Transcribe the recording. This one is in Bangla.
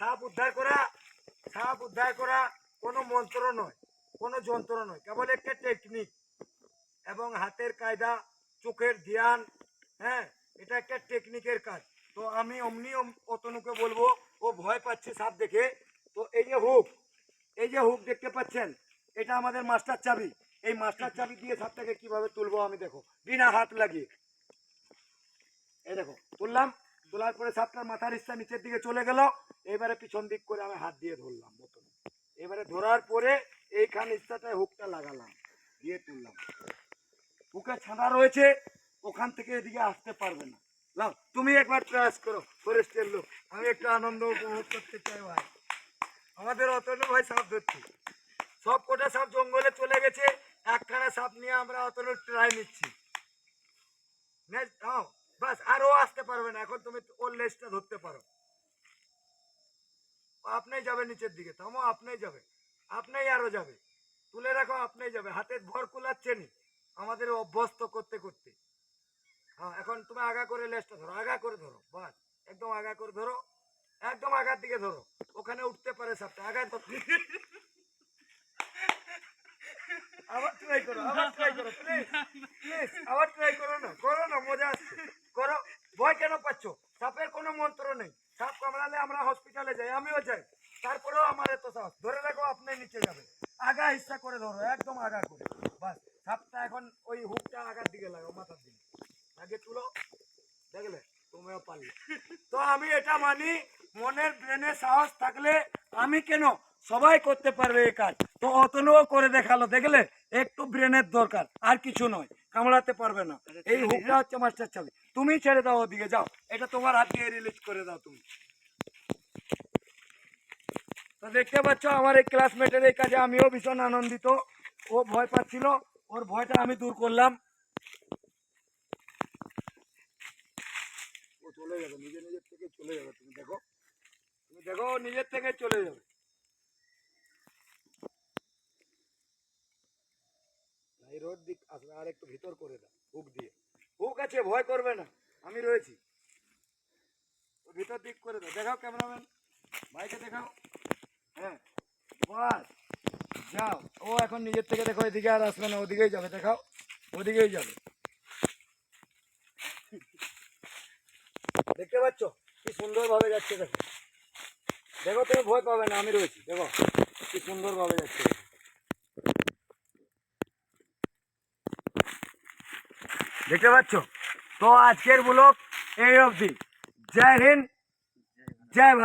সাপ উদ্ধার করা, সাপ উদ্ধার করা কোনো মন্ত্র নয়, কোনো যন্ত্র নয়, কেবল একটা টেকনিক এবং হাতের কায়দা, চোখের ধ্যান হ্যাঁ এটা একটা টেকনিকের কাজ। তো আমি অমনি অতনুকে বলব, ও ভয় পাচ্ছে সাপ দেখে। তো এই যে হুক, এই যে হুক দেখতে পাচ্ছেন, এটা আমাদের মাস্টার চাবি। এই মাস্টার চাবি দিয়ে সাপটাকে কীভাবে তুলবো আমি দেখো। বিনা হাত লাগিয়ে। এই দেখো, তুললাম তোলার পরে সাপটার মাথার ইচ্ছা নিচের দিকে চলে গেল। এবারে পিছন দিক করে আমি হাত দিয়ে ধরলাম বোতলে এবারে ধরার পরে এইখান ইচ্ছাটায় হুকটা লাগালাম, দিয়ে তুললাম। হুকে ছাঁদা রয়েছে, ওখান থেকে এদিকে আসতে পারবে না। লাও তুমি একবার প্রয়াস করো ফরেস্টের লোক। আমি একটু আনন্দ উপভোগ করতে চাই ভাই। আমাদের অতনু ভাই সাপ ধরছি। সব কটা সাপ জঙ্গলে চলে গেছে, একখানা সাপ নিয়ে আমরা অতনু ট্রাই নিচ্ছি। নেক্সট দাও বাস আর ও আসতে পারবে না এখন লেজটা ধরতে পারো। ও আপনিই যাবে নিচের দিকে, থামো, আপনিই যাবে। আপনিই আরও যাবে। তুলে রাখো, আপনিই যাবে। হাতের ভর কুলাচ্ছে নি আমাদের অভ্যস্ত করতে করতে। হ্যাঁ এখন তুমি আগা করে লেজটা ধরো, আগা করে ধরো, বাস। একদম আগা করে ধরো, একদম আগার দিকে ধরো। ওখানে উঠতে পারে সাপটা, আগা ধরো। আবার ট্রাই করো, আবার ট্রাই করো প্লিজ আবার ট্রাই করো না করো না, মজা আসছে। করো, ভয় কেন পাচ্ছ? সাপের কোনো মন্ত্র নেই সাপ কামড়ালে আমরা হসপিটালে যাই আমিও যাই। তারপরেও আমার এত সাহস। ধরে রাখো আপনি নিচে যাবে। আগা হিসা করে ধরো একদম আগা করে। বাস সাপটা এখন ওই হুকটা আগার দিকে লাগাও মাথার দিকে। আগে তুলো দেখলে তুমিও পারলে তো আমি এটা মানি মনের ব্রেনে সাহস থাকলে আমি কেন সবাই করতে পারবে এই কাজ? তো অতনুও করে দেখাল দেখলে? একটু ব্রেনের দরকার আর কিছু নয় কামড়াতে পারবে না। এই হুকটা হচ্ছে মাস্টার চাবি। তুমি ছেড়ে দাও ওদিকে যাও। এটা তোমার হাত দিয়ে রিলিজ করে দাও তুমি। তো দেখতে পাচ্ছ, আমার এই ক্লাসমেটের এই কাজে আমিও ভীষণ আনন্দিত। ও ভয় পাচ্ছিল, ওর ভয়টা আমি দূর করলাম। ও চলে যাবে, নিজে নিজের থেকে চলে যাবে, তুমি দেখো। তুমি দেখো নিজের থেকে চলে যাবে। রোড দিক আসবে, আর একটু ভিতর করে দাও, হুক দিয়ে। হুক আছে, ভয় করবে না, আমি রয়েছি। ভিতর দিক করে দাও। দেখাও ক্যামেরাম্যান ভাইকে দেখাও। যাও ও এখন নিজের থেকে দেখো, এদিকে আর আসবে না, ওদিকেই যাবে, দেখাও। ওদিকেই যাবে। দেখতে পাচ্ছ? কি সুন্দর ভাবে যাচ্ছে দেখো। দেখো, তুমি ভয় পাবে না, আমি রয়েছি, দেখো। কি সুন্দর ভাবে যাচ্ছে। দেখতে পাচ্ছ? তো আজকের ব্লগ এই অবধি। জয় হিন্দ, জয়